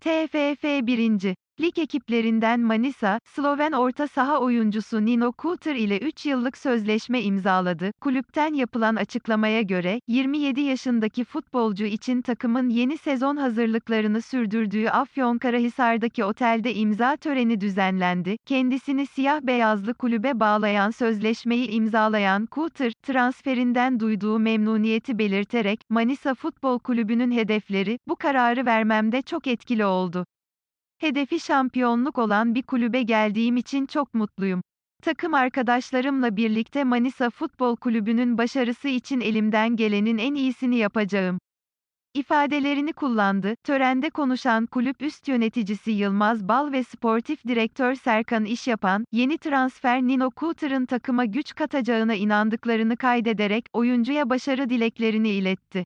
TFF 1. Lig ekiplerinden Manisa, Sloven orta saha oyuncusu Nino Kuter ile 3 yıllık sözleşme imzaladı. Kulüpten yapılan açıklamaya göre, 27 yaşındaki futbolcu için takımın yeni sezon hazırlıklarını sürdürdüğü Afyonkarahisar'daki otelde imza töreni düzenlendi. Kendisini siyah beyazlı kulübe bağlayan sözleşmeyi imzalayan Kuter, transferinden duyduğu memnuniyeti belirterek, Manisa Futbol Kulübü'nün hedefleri, bu kararı vermemde çok etkili oldu. Hedefi şampiyonluk olan bir kulübe geldiğim için çok mutluyum. Takım arkadaşlarımla birlikte Manisa Futbol Kulübü'nün başarısı için elimden gelenin en iyisini yapacağım. ifadelerini kullandı. Törende konuşan kulüp üst yöneticisi Yılmaz Bal ve sportif direktör Serkan İşyapan, yeni transfer Nino Kuter'ın takıma güç katacağına inandıklarını kaydederek oyuncuya başarı dileklerini iletti.